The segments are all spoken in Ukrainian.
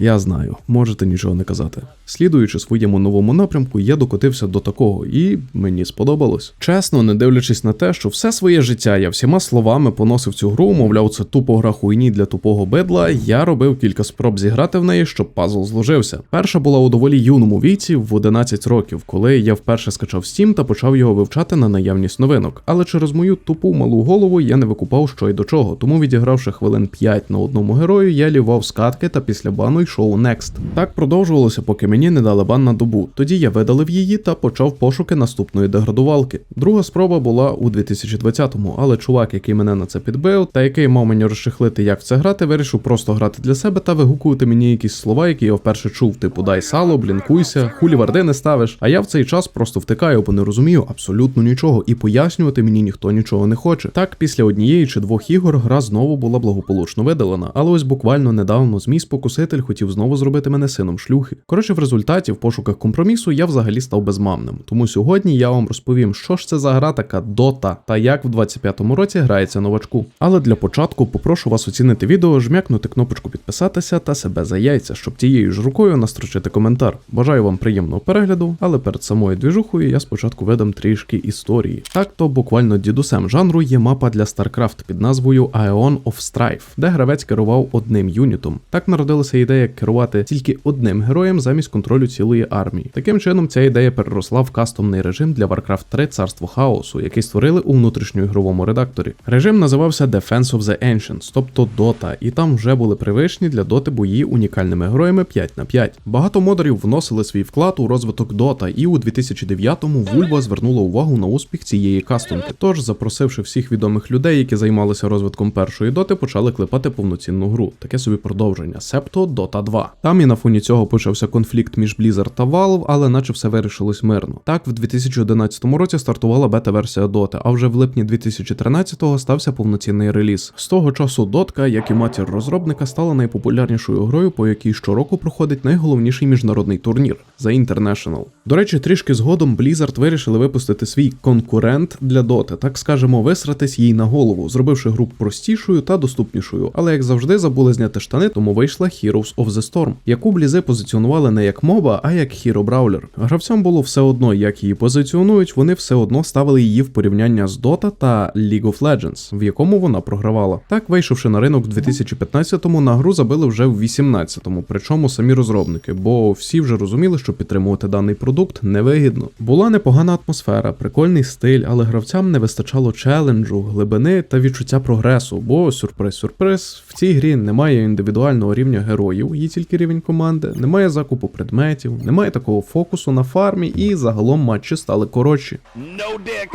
я знаю, можете нічого не казати. Слідуючи своєму новому напрямку, я докотився до такого, і мені сподобалось. Чесно, не дивлячись на те, що все своє життя я всіма словами поносив цю гру, мовляв, це тупо гра хуйні для тупого бидла. Я робив кілька спроб зіграти в неї, щоб пазл зложився. Перша була у доволі юному віці, в 11 років, коли я вперше скачав Steam та почав його вивчати на наявність новинок. Але через мою тупу малу голову я не викупав, що й до чого. Тому, відігравши хвилин 5 на одному герою, я лівав скатки та після бану йшов Next. Так продовжувалося, поки мені не дали бан на добу. Тоді я видалив її та почав пошуки наступної деградувалки. Друга спроба була у 2020-му, але чувак, який мене на це підбив, та який мав мені розчехлити, як в це грати, вирішив просто грати для себе та вигукувати мені якісь слова, які я вперше чув, типу дай сало, блінкуйся, хулі варди не ставиш. А я в цей час просто втикаю, бо не розумію абсолютно нічого, і пояснювати мені ніхто нічого не хоче. Так, після однієї чи двох ігор гра знову була благополучно видалена, але ось буквально недавно змій спокуситель хотів знову зробити мене сином шлюхи. Коротше, в результаті, в пошуках компромісу, я взагалі став безмамним. Тому сьогодні я вам розповім, що ж це за гра така Дота та як в 25-му році грається новачку. Але для початку попрошу вас оцінити відео, жмякнути кнопочку підписатися та себе за яйця, щоб тією ж рукою настрочити коментар. Бажаю вам приємного перегляду, але перед самою двіжухою я спочатку видам трішки історії. Так то буквально дідусем жанру є мапа для StarCraft під назвою Aeon of Strife, де гравець керував одним юнітом. Так народилася ідея керувати тільки одним героєм замість контролю цілої армії. Таким чином, ця ідея переросла в кастомний режим для Warcraft 3 Царство Хаосу, який створили у внутрішньоігровому редакторі. Режим називався Defense of the Ancients, тобто Dota, і там вже були привичні для доти бої унікальними героями 5 на 5. Багато модерів вносили свій вклад у розвиток Dota, і у 2009-му Вульва звернула увагу на успіх цієї кастомки. Тож, запросивши всіх відомих людей, які займалися розвитком першої доти, почали клепати повноцінну гру. Таке собі продовження, себто Dota 2. Там і на фоні цього почався конфлікт між Blizzard та Valve, але наче все вирішилось мирно. Так, в 2011 році стартувала бета-версія Dota, а вже в липні 2013-го стався повноцінний реліз. З того часу Дотка, як і матір розробника, стала найпопулярнішою грою, по якій щороку проходить найголовніший міжнародний турнір The International. До речі, трішки згодом Blizzard вирішили випустити свій конкурент для Доти, так скажемо, висратись їй на голову, зробивши гру простішою та доступнішою. Але як завжди забули зняти штани, тому вийшла Heroes of the Storm, яку блізи позиціонували не як моба, а як Hero Brawler. Гравцям було все одно, як її позиціонують, вони все одно ставили її в порівняння з Dota та League of Legends, в якому вона програвала. Так, вийшовши на ринок в 2015-му, на гру забили вже в 18-му, причому самі розробники, бо всі вже розуміли, що підтримувати даний продукт невигідно. Була непогана атмосфера, прикольний стиль, але гравцям не вистачало челенджу, глибини та відчуття прогресу, бо сюрприз-сюрприз, в цій грі немає індивідуального рівня героїв, є тільки рівень команди, немає закупу предметів, немає такого фокусу на фармі, і загалом матчі стали коротші. No dick,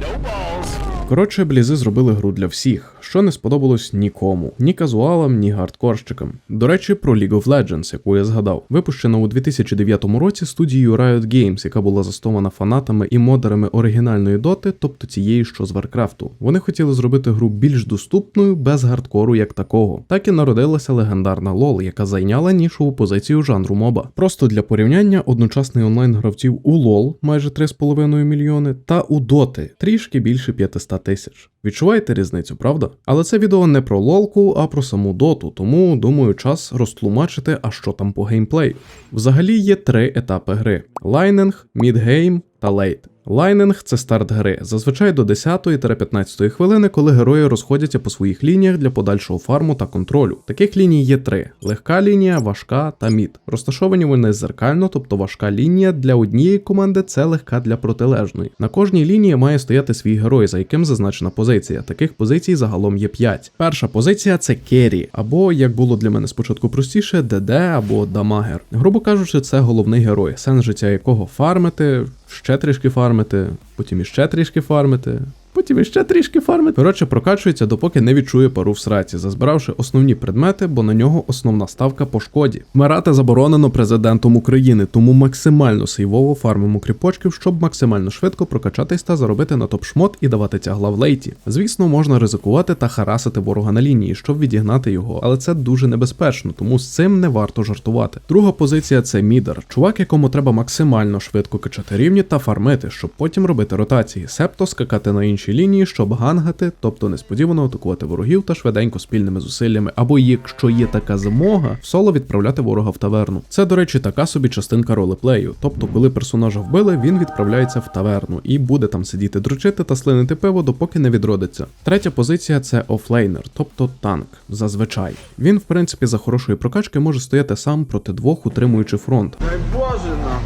no balls. Коротше, блізи зробили гру для всіх, що не сподобалось нікому, ні казуалам, ні гардкорщикам. До речі, про League of Legends, яку я згадав, випущена у 2009 році студією Riot Games, яка була заснована фанатами і модерами оригінальної доти, тобто цієї, що з Варкрафту. Вони хотіли зробити гру більш доступною, без гардкору як такого. Так і народилася легендарна LoL, яка зайняла нішову позицію жанру моба. Просто для порівняння одночасний онлайн гравців у LoL майже 3,5 мільйони, та у Доти трішки більше 500 тисяч. Відчуваєте різницю, правда? Але це відео не про лолку, а про саму доту, тому думаю, час розтлумачити, а що там по геймплею. Взагалі є три етапи гри: лайнинг, мідгейм та лейт. Лайнинг це старт гри, зазвичай до 10 та 15 хвилини, коли герої розходяться по своїх лініях для подальшого фарму та контролю. Таких ліній є три: легка лінія, важка та мід. Розташовані вони зеркально, тобто важка лінія для однієї команди це легка для протилежної. На кожній лінії має стояти свій герой, за яким зазначена позиція. Таких позицій загалом є 5. Перша позиція це керрі, або як було для мене спочатку простіше, ДД або дамагер. Грубо кажучи, це головний герой, сенс життя якого фармити, ще трішки фармити, потім іще трішки фармити. Потім іще трішки фармити. Коротше, прокачується, допоки не відчує пару в сраці, зазбиравши основні предмети, бо на нього основна ставка по шкоді. Вмирати заборонено президентом України, тому максимально сейвово фармимо кріпочків, щоб максимально швидко прокачатись та заробити на топ-шмот і давати тягла в лейті. Звісно, можна ризикувати та харасити ворога на лінії, щоб відігнати його, але це дуже небезпечно, тому з цим не варто жартувати. Друга позиція це мідер, чувак, якому треба максимально швидко качати рівні та фармити, щоб потім робити ротації, себто скакати на інші інші лінії, щоб гангати, тобто несподівано атакувати ворогів та швиденько спільними зусиллями, або якщо є така змога, в соло відправляти ворога в таверну. Це, до речі, така собі частинка ролеплею. Тобто, коли персонажа вбили, він відправляється в таверну і буде там сидіти дрочити та слинити пиво, допоки не відродиться. Третя позиція це офлейнер, тобто танк. Зазвичай він, в принципі, за хорошої прокачки може стояти сам проти двох, утримуючи фронт.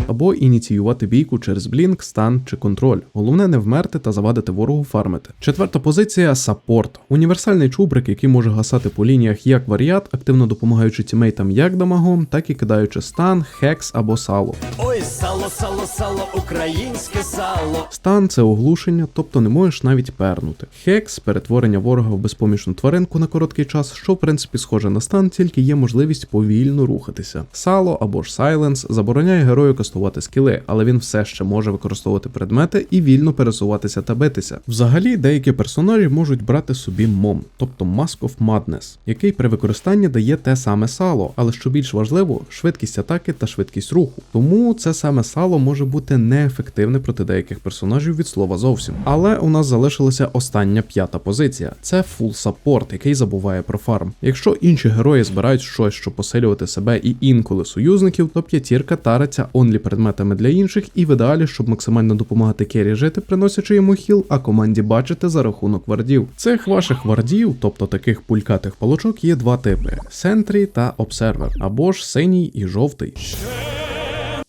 Або ініціювати бійку через блінк, стан чи контроль. Головне не вмерти та завадити ворогу фармити. Четверта позиція саппорт. Універсальний чубрик, який може гасати по лініях як варіат, активно допомагаючи тімейтам як дамагом, так і кидаючи стан, хекс або сало. Ой, сало, сало, сало, українське сало. Стан це оглушення, тобто не можеш навіть пернути. Хекс перетворення ворога в безпомічну тваринку на короткий час, що в принципі схоже на стан, тільки є можливість повільно рухатися. Сало або ж сайленс забороняє герою кастувати скіли, але він все ще може використовувати предмети і вільно пересуватися та битися. Взагалі, деякі персонажі можуть брати собі мом, тобто Mask of Madness, який при використанні дає те саме сало, але що більш важливо, швидкість атаки та швидкість руху. Тому це саме сало може бути неефективне проти деяких персонажів від слова зовсім. Але у нас залишилася остання п'ята позиція: це full support, який забуває про фарм. Якщо інші герої збирають щось, щоб посилювати себе і інколи союзників, то п'ятірка тариться онлі предметами для інших, і в ідеалі, щоб максимально допомагати Кері жити, приносячи йому хіл, а команді бачити за рахунок вардів. Цих ваших вардів, тобто таких пулькатих палочок, є два типи: Сентрі та Обсервер, або ж синій і жовтий.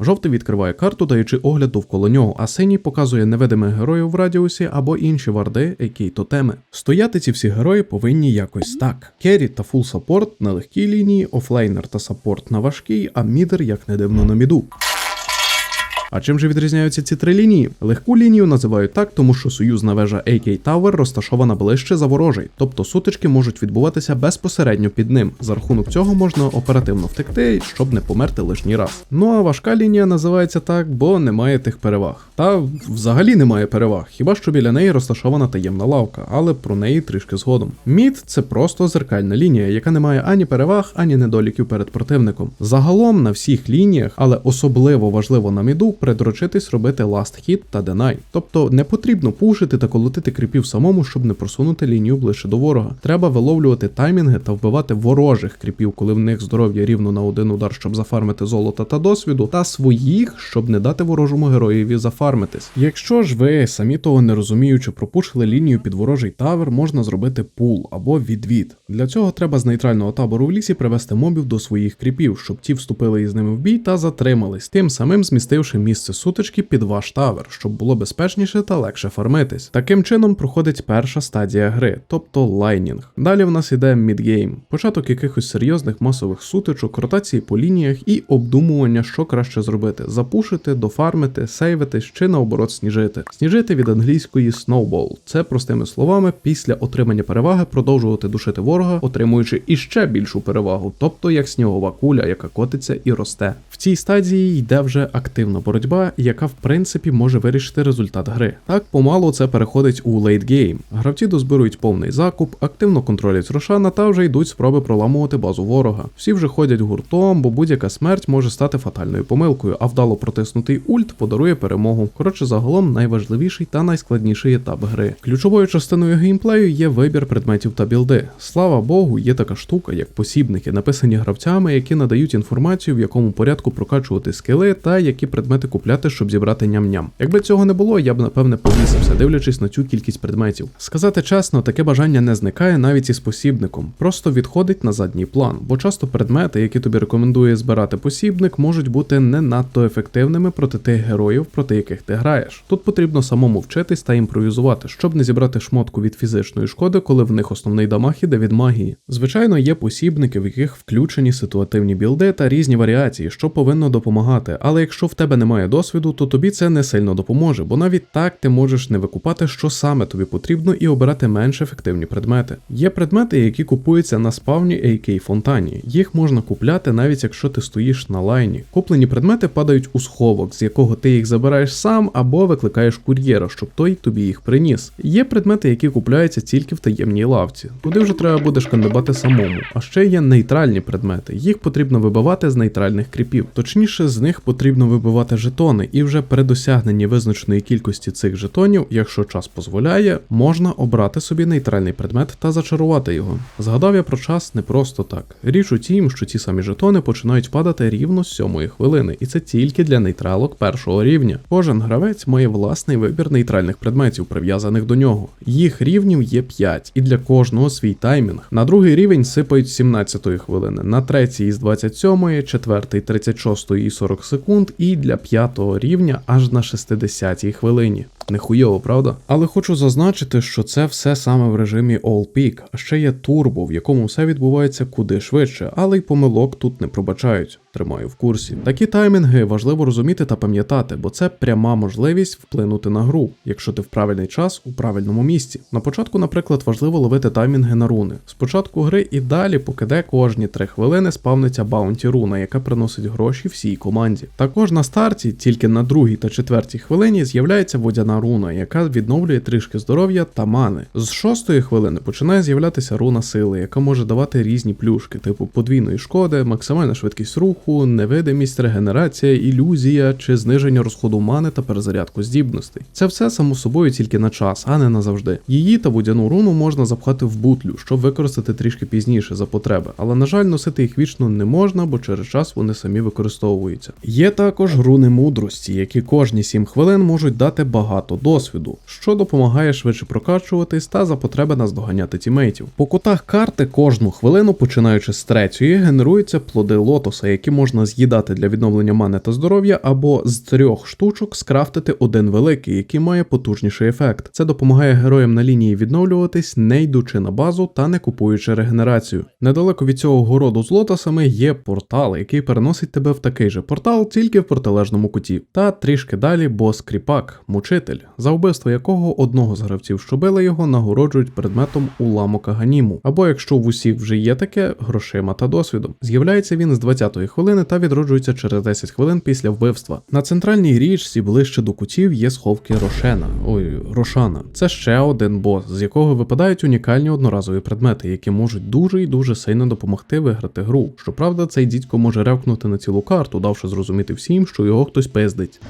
Жовтий відкриває карту, даючи огляд довкола нього, а синій показує невидимих героїв в радіусі або інші варди, які тотеми. Стояти ці всі герої повинні якось так. Керрі та фул саппорт на легкій лінії, офлейнер та саппорт на важкій, а мідер, як не дивно, на міду. А чим же відрізняються ці три лінії? Легку лінію називають так, тому що союзна вежа AK Tower розташована ближче за ворожий, тобто сутички можуть відбуватися безпосередньо під ним. За рахунок цього можна оперативно втекти, щоб не померти лишній раз. Ну а важка лінія називається так, бо немає тих переваг. Та взагалі немає переваг, хіба що біля неї розташована таємна лавка, але про неї трішки згодом. Мід це просто зеркальна лінія, яка не має ані переваг, ані недоліків перед противником. Загалом на всіх лініях, але особливо важливо на міду, придрочитись робити last hit та deny. Тобто не потрібно пушити та колотити кріпів самому, щоб не просунути лінію ближче до ворога. Треба виловлювати таймінги та вбивати ворожих кріпів, коли в них здоров'я рівно на один удар, щоб зафармити золота та досвіду, та своїх, щоб не дати ворожому героєві зафармитись. Якщо ж ви самі того не розуміючи, пропушили лінію під ворожий тавер, можна зробити пул або відвід. Для цього треба з нейтрального табору в лісі привести мобів до своїх кріпів, щоб ті вступили із ними в бій та затримались, тим самим змістивши місце сутички під ваш тавер, щоб було безпечніше та легше фармитись. Таким чином проходить перша стадія гри, тобто лайнінг. Далі в нас іде мідгейм, початок якихось серйозних масових сутичок, ротації по лініях і обдумування, що краще зробити: запушити, дофармити, сейвитись чи наоборот сніжити. Сніжити від англійської snowball. Це простими словами, після отримання переваги продовжувати душити ворога, отримуючи іще більшу перевагу, тобто як снігова куля, яка котиться і росте. Цій стадії йде вже активна боротьба, яка в принципі може вирішити результат гри. Так помалу це переходить у лейтгейм. Гравці дозбирують повний закуп, активно контролять Рошана та вже йдуть спроби проламувати базу ворога. Всі вже ходять гуртом, бо будь-яка смерть може стати фатальною помилкою, а вдало протиснутий ульт подарує перемогу. Коротше, загалом найважливіший та найскладніший етап гри. Ключовою частиною геймплею є вибір предметів та білди. Слава Богу, є така штука, як посібники, написані гравцями, які надають інформацію, в якому порядку прокачувати скили та які предмети купляти, щоб зібрати ням-ням. Якби цього не було, я б напевне повісився, дивлячись на цю кількість предметів. Сказати чесно, таке бажання не зникає навіть із посібником, просто відходить на задній план, бо часто предмети, які тобі рекомендує збирати посібник, можуть бути не надто ефективними проти тих героїв, проти яких ти граєш. Тут потрібно самому вчитись та імпровізувати, щоб не зібрати шмотку від фізичної шкоди, коли в них основний дамаг іде від магії. Звичайно, є посібники, в яких включені ситуативні білди та різні варіації, що повинно допомагати. Але якщо в тебе немає досвіду, то тобі це не сильно допоможе, бо навіть так ти можеш не викупати, що саме тобі потрібно, і обирати менш ефективні предмети. Є предмети, які купуються на спавні AK фонтані. Їх можна купляти навіть якщо ти стоїш на лайні. Куплені предмети падають у сховок, з якого ти їх забираєш сам або викликаєш кур'єра, щоб той тобі їх приніс. Є предмети, які купляються тільки в таємній лавці. Туди вже треба буде шкандибати самому. А ще є нейтральні предмети. Їх потрібно вибивати з нейтральних кріпів. Точніше, з них потрібно вибивати жетони, і вже при досягненні визначеної кількості цих жетонів, якщо час дозволяє, можна обрати собі нейтральний предмет та зачарувати його. Згадав я про час не просто так. Річ у тім, що ці самі жетони починають падати рівно з сьомої хвилини, і це тільки для нейтралок першого рівня. Кожен гравець має власний вибір нейтральних предметів, прив'язаних до нього. Їх рівнів є 5, і для кожного свій таймінг. На другий рівень сипають з 17-ї хвилини, на третій із 27-ї, четвертий 36-ї і 40 секунд, і для п'ятого рівня аж на 60-й хвилині. Нехуйово, правда? Але хочу зазначити, що це все саме в режимі All Peak, а ще є турбо, в якому все відбувається куди швидше, але й помилок тут не пробачають. Тримаю в курсі. Такі таймінги важливо розуміти та пам'ятати, бо це пряма можливість вплинути на гру, якщо ти в правильний час у правильному місці. На початку, наприклад, важливо ловити таймінги на руни. Спочатку гри і далі, поки де кожні 3 хвилини спавниться баунті руна, яка приносить гроші всій команді. Також на старті, тільки на другій та четвертій хвилині, з'являється водяна руна, яка відновлює трішки здоров'я та мани. З шостої хвилини починає з'являтися руна сили, яка може давати різні плюшки, типу подвійної шкоди, максимальна швидкість руху, невидимість, регенерація, ілюзія чи зниження розходу мани та перезарядку здібностей. Це все само собою тільки на час, а не назавжди. Її та водяну руну можна запхати в бутлю, щоб використати трішки пізніше за потреби, але на жаль, носити їх вічно не можна, бо через час вони самі використовуються. Є також руни мудрості, які кожні 7 хвилин можуть дати багато досвіду, що допомагає швидше прокачуватись та за потреби наздоганяти тімейтів. По кутах карти кожну хвилину, починаючи з третьої, генеруються плоди лотоса, які можна з'їдати для відновлення мани та здоров'я, або з трьох штучок скрафтити один великий, який має потужніший ефект. Це допомагає героям на лінії відновлюватись, не йдучи на базу та не купуючи регенерацію. Недалеко від цього городу з лотосами є портал, який переносить тебе в такий же портал, тільки в протилежному куті. Та трішки далі бос кріпак, мучитель, за вбивство якого одного з гравців, що били його, нагороджують предметом уламок аганіму. Або якщо в усіх вже є таке, грошима та досвідом. З'являється він з 20-ї хвилини та відроджується через 10 хвилин після вбивства. На центральній річці ближче до кутів є сховки Рошена. Ой, Рошана. Це ще один бос, з якого випадають унікальні одноразові предмети, які можуть дуже і дуже сильно допомогти виграти гру. Щоправда, цей дідько може ревкнути на цілу карту, давши зрозуміти всім, що його хтось пиздить.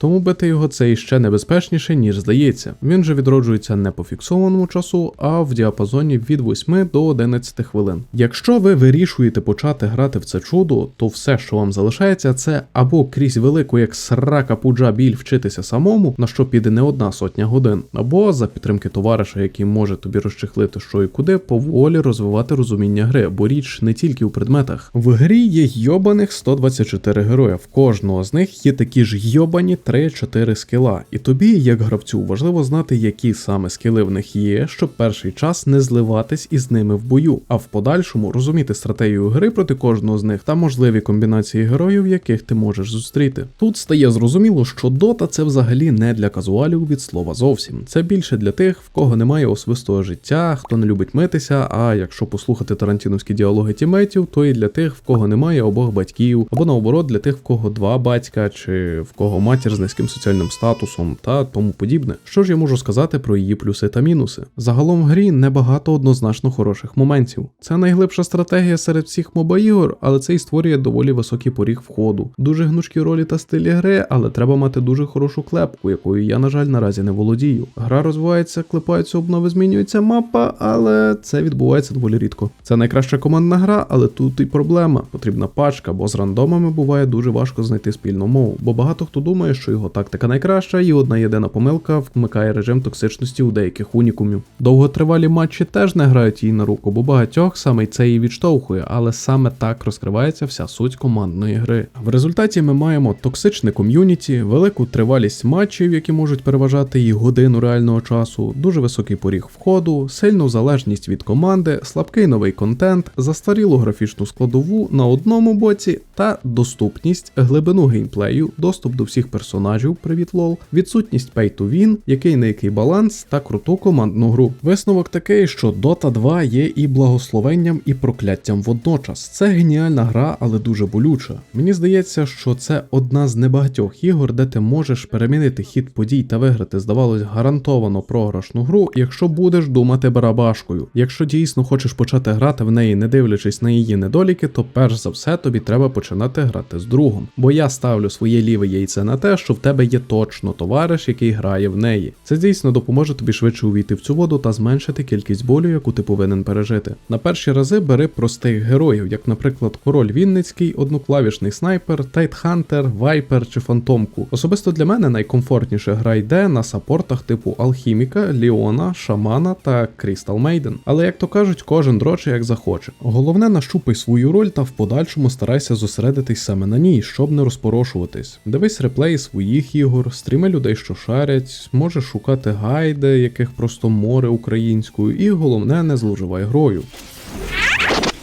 Тому бити його це іще небезпечніше, ніж здається. Він же відроджується не по фіксованому часу, а в діапазоні від 8 до 11 хвилин. Якщо ви вирішуєте почати грати в це чудо, то все, що вам залишається, це або крізь велику, як срака пуджа біль вчитися самому, на що піде не одна сотня годин, або за підтримки товариша, який може тобі розчехлити що і куди, поволі розвивати розуміння гри, бо річ не тільки у предметах. В грі є йобаних 124 героя. В кожного з них є такі ж йобані 3-4 скіла. І тобі, як гравцю, важливо знати, які саме скіли в них є, щоб перший час не зливатись із ними в бою, а в подальшому розуміти стратегію гри проти кожного з них та можливі комбінації героїв, яких ти можеш зустріти. Тут стає зрозуміло, що дота це взагалі не для казуалів від слова зовсім. Це більше для тих, в кого немає особистого життя, хто не любить митися. А якщо послухати тарантіновські діалоги тімейтів, то і для тих, в кого немає обох батьків, або наоборот для тих, в кого два батька, чи в кого матір з низьким соціальним статусом та тому подібне. Що ж я можу сказати про її плюси та мінуси? Загалом в грі небагато однозначно хороших моментів. Це найглибша стратегія серед всіх моба-ігор, але це і створює доволі високий поріг входу. Дуже гнучкі ролі та стилі гри, але треба мати дуже хорошу клепку, якою я, на жаль, наразі не володію. Гра розвивається, клепаються обнови, змінюється мапа, але це відбувається доволі рідко. Це найкраща командна гра, але тут і проблема. Потрібна пачка, бо з рандомами буває дуже важко знайти спільну мову, бо багато хто думає, що його тактика найкраща, і одна єдина помилка вмикає режим токсичності у деяких унікумів. Довготривалі матчі теж не грають їй на руку, бо багатьох саме це її відштовхує, але саме так розкривається вся суть командної гри. В результаті ми маємо токсичне ком'юніті, велику тривалість матчів, які можуть переважати її годину реального часу, дуже високий поріг входу, сильну залежність від команди, слабкий новий контент, застарілу графічну складову на одному боці та доступність, глибину геймплею, доступ до всіх персонажів, привіт лол, відсутність pay to win, який на який баланс та круту командну гру. Висновок такий, що Dota 2 є і благословенням, і прокляттям водночас. Це геніальна гра, але дуже болюча. Мені здається, що це одна з небагатьох ігор, де ти можеш перемінити хід подій та виграти, здавалось, гарантовано програшну гру, якщо будеш думати барабашкою. Якщо дійсно хочеш почати грати в неї, не дивлячись на її недоліки, то перш за все тобі треба починати грати з другом. Бо я ставлю своє ліве яйце на те, що в тебе є точно товариш, який грає в неї. Це дійсно допоможе тобі швидше увійти в цю воду та зменшити кількість болю, яку ти повинен пережити. На перші рази бери простих героїв, як, наприклад, король Вінницький, одноклавішний снайпер, Тайтхантер, Вайпер чи Фантомку. Особисто для мене найкомфортніше гра йде на саппортах типу Алхіміка, Ліона, Шамана та Крістал Мейден. Але як то кажуть, кожен дроче як захоче. Головне нащупай свою роль та в подальшому старайся зосередитись саме на ній, щоб не розпорошуватись. Дивись реплеї своїх ігор, стріми людей, що шарять, можеш шукати гайди, яких просто море українською, і головне не зловживай грою.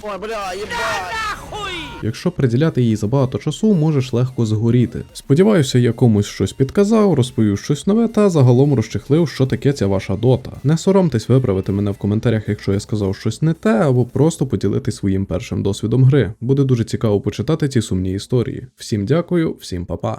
Ой, бля. Якщо приділяти їй забагато часу, можеш легко згоріти. Сподіваюся, я комусь щось підказав, розповів щось нове та загалом розчехлив, що таке ця ваша дота. Не соромтесь виправити мене в коментарях, якщо я сказав щось не те, або просто поділитись своїм першим досвідом гри. Буде дуже цікаво почитати ці сумні історії. Всім дякую, всім па-па.